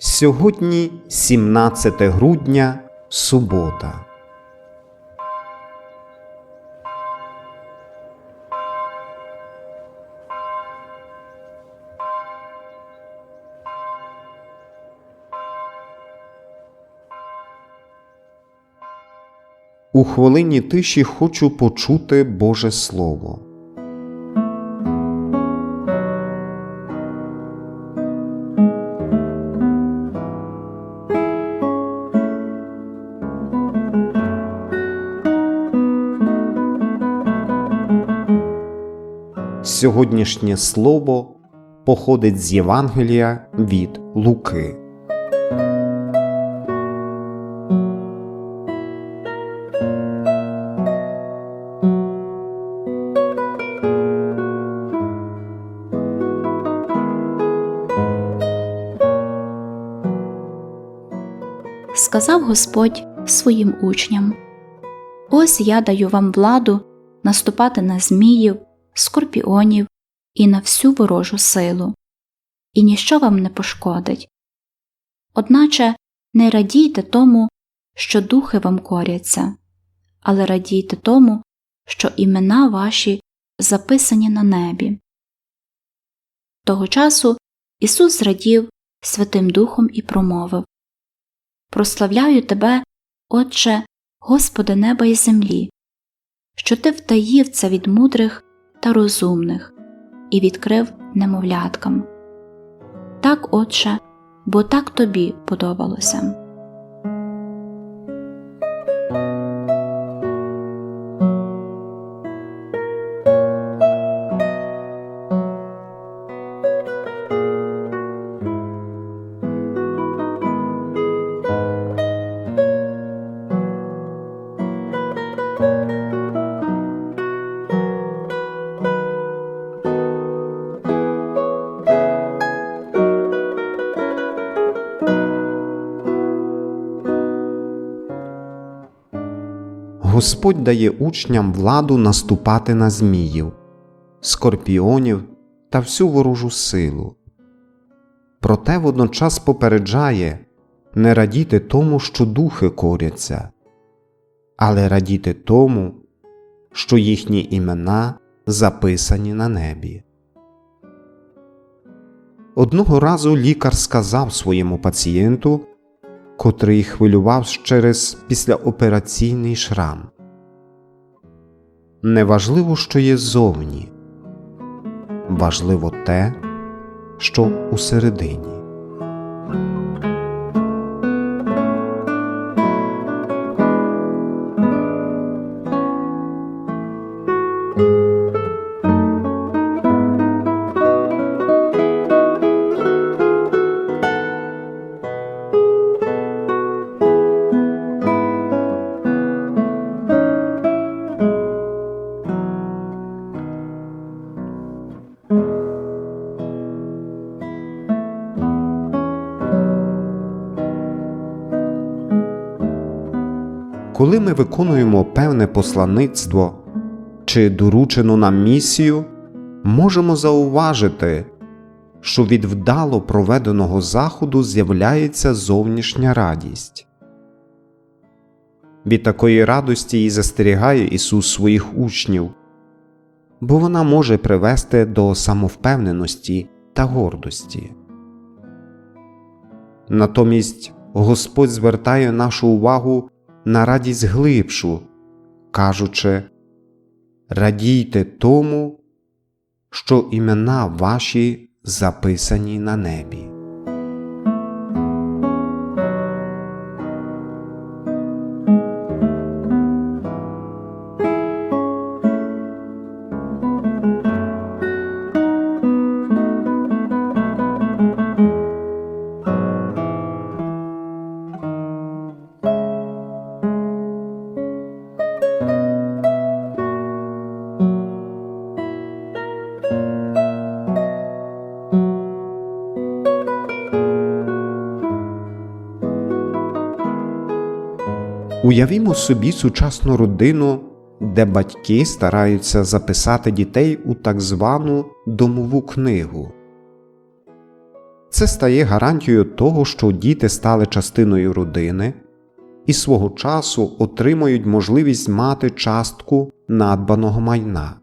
Сьогодні 17 грудня, субота. У хвилині тиші хочу почути Боже Слово. Сьогоднішнє слово походить з Євангелія від Луки. сказав Господь своїм учням: Ось я даю вам владу наступати на зміїв, скорпіонів і на всю ворожу силу, і ніщо вам не пошкодить. Одначе не радійте тому, що духи вам коряться, але радійте тому, що імена ваші записані на небі. Того часу Ісус зрадів Святим Духом і промовив Прославляю тебе, Отче, Господи неба і землі, що ти втаїв це від мудрих та розумних і відкрив немовляткам. Так, Отче, бо так тобі подобалося. Господь дає учням владу наступати на зміїв, скорпіонів та всю ворожу силу. Проте водночас попереджає не радіти тому, що духи коряться, але радіти тому, що їхні імена записані на небі. Одного разу лікар сказав своєму пацієнту, котрий хвилював через післяопераційний шрам. Неважливо, що є зовні, важливо те, що усередині. Коли ми виконуємо певне посланництво чи доручену нам місію, можемо зауважити, що від вдало проведеного заходу з'являється зовнішня радість. Від такої радості і застерігає Ісус своїх учнів, бо вона може привести до самовпевненості та гордості. Натомість Господь звертає нашу увагу на радість глибшу, кажучи Радійте тому, що імена ваші записані на небі. Уявімо собі сучасну родину, де батьки стараються записати дітей у так звану домову книгу. Це стає гарантією того, що діти стали частиною родини і свого часу отримують можливість мати частку надбаного майна.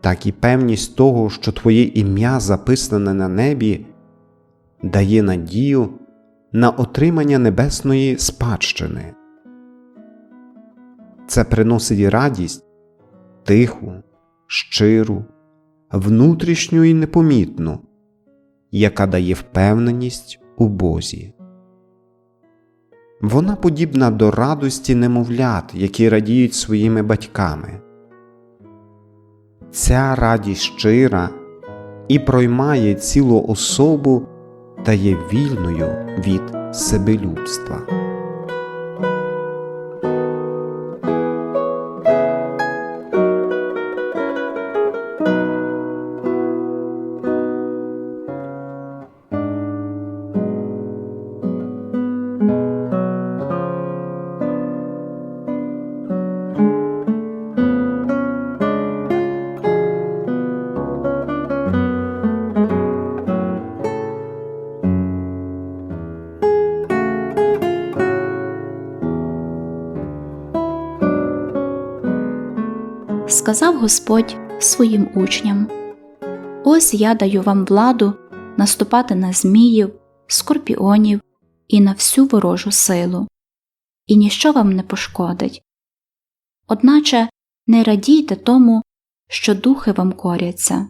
Так і певність того, що твоє ім'я записане на небі, дає надію на отримання небесної спадщини. Це приносить радість тиху, щиру, внутрішню і непомітну, яка дає впевненість у Бозі. Вона подібна до радості немовлят, які радіють своїми батьками. Ця радість щира і проймає цілу особу та є вільною від себелюбства. Сказав Господь своїм учням: Ось я даю вам владу наступати на зміїв, скорпіонів і на всю ворожу силу, і ніщо вам не пошкодить. Одначе не радійте тому, що духи вам коряться,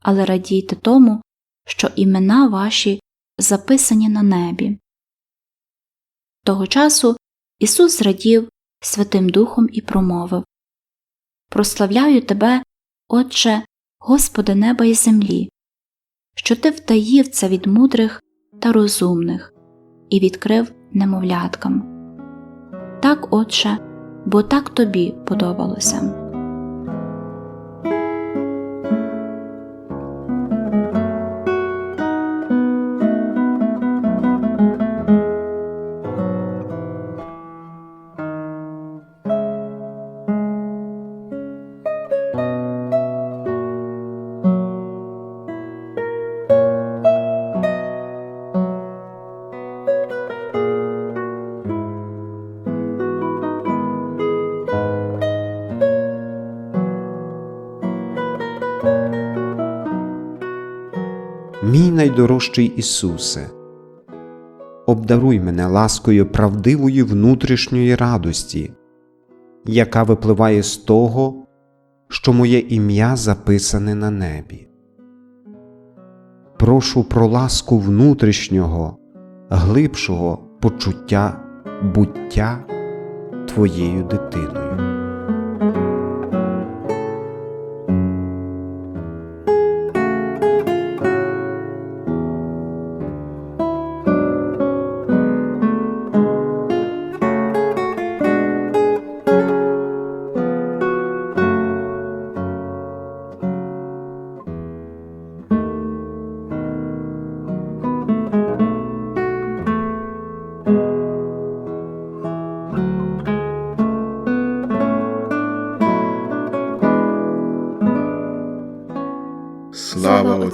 але радійте тому, що імена ваші записані на небі. Того часу Ісус зрадів Святим Духом і промовив Прославляю тебе, Отче, Господи неба і землі, що ти втаїв це від мудрих та розумних і відкрив немовляткам. Так, Отче, бо так тобі подобалося. Мій найдорожчий Ісусе, обдаруй мене ласкою правдивої внутрішньої радості, яка випливає з того, що моє ім'я записане на небі. Прошу про ласку внутрішнього, глибшого почуття буття Твоєю дитиною.